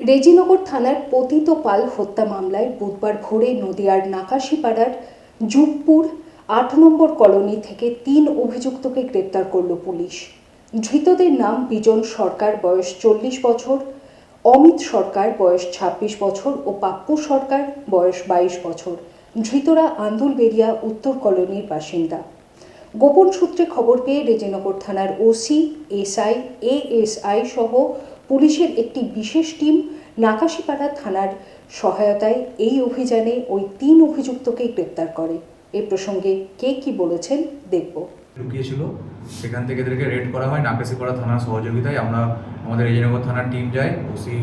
রেজিনগর থানার পতিত পাল হত্যা মামলায় বুধবার ভোরে নদিয়ার নাকাশিপাড়ার যুগপুর আট নম্বর কলোনি থেকে তিন অভিযুক্তকে গ্রেপ্তার করল পুলিশ। ধৃতদের নাম বিজন সরকার, বয়স চল্লিশ বছর, অমিত সরকার, বয়স ছাব্বিশ বছর ও পাপ্পু সরকার, বয়স বাইশ বছর। ধৃতরা আন্দুলবেরিয়া উত্তর কলোনির বাসিন্দা। গোপন সূত্রে খবর পেয়ে রেজিনগর থানার ওসি, এসআই, এএসআই সহ পুলিশের একটি বিশেষ টিম নাকাশিপাড়া থানার সহায়তায় এই অভিযানে ওই তিন অভিযুক্তকে গ্রেপ্তার করে। এ প্রসঙ্গে কে কি বলেছেন দেখব। লুকিয়েছিল। সেখান থেকে এদেরকে রেড করা হয়। নাকাশিপাড়া থানার সহযোগিতায় আমরা আমাদের রেজিনগর থানার টিম যাই। ওসি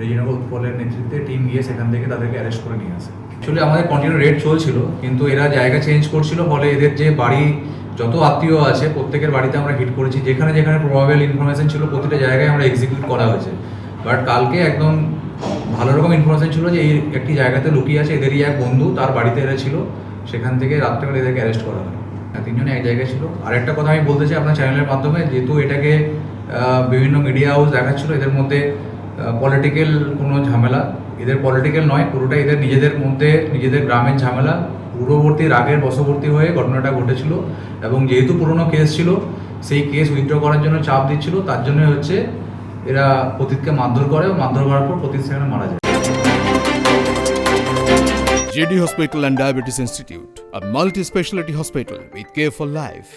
রেজিনগর উৎপলের নেতৃত্বে টিম গিয়ে সেখান থেকে তাদেরকে অ্যারেস্ট করে নিয়ে আসে। অ্যাকচুয়ালি আমাদের কন্টিনিউ রেড চলছিল, কিন্তু এরা জায়গা চেঞ্জ করছিল। ফলে এদের যে বাড়ি যত আত্মীয় আছে, প্রত্যেকের বাড়িতে আমরা হিট করেছি। যেখানে যেখানে প্রবাবেল ইনফরমেশন ছিল, প্রতিটা জায়গায় আমরা এক্সিকিউট করা হয়েছে। বাট কালকে একদম ভালো রকম ইনফরমেশন ছিল যে এই একটি জায়গাতে লুকিয়ে আছে এদেরই এক বন্ধু, তার বাড়িতে এরা ছিল। সেখান থেকে রাত্রেবেলা এদেরকে অ্যারেস্ট করা হয়। আর তিনজনে এক জায়গায় ছিল। আরেকটা কথা আমি বলতে চাই আপনার চ্যানেলের মাধ্যমে, যেহেতু এটাকে বিভিন্ন মিডিয়া হাউস দেখাচ্ছিল, এদের মধ্যে পলিটিক্যাল কোনো ঝামেলা। এদের পলিটিক্যাল নয় পুরোটা এদের নিজেদের মধ্যে, নিজেদের গ্রামের ঝামেলা। পূর্ববর্তী রাগের বশবর্তী হয়ে ঘটনাটা ঘটেছিল এবং যেহেতু পুরনো কেস ছিল সেই কেস উইথড্র করার জন্য চাপ দিচ্ছিল তার জন্য হচ্ছে এরা প্রতীককে মারধর করে ও মারধর করার পর প্রতীক সেখানে মারা যায় JD Hospital and Diabetes Institute, a multi specialty hospital with care for life.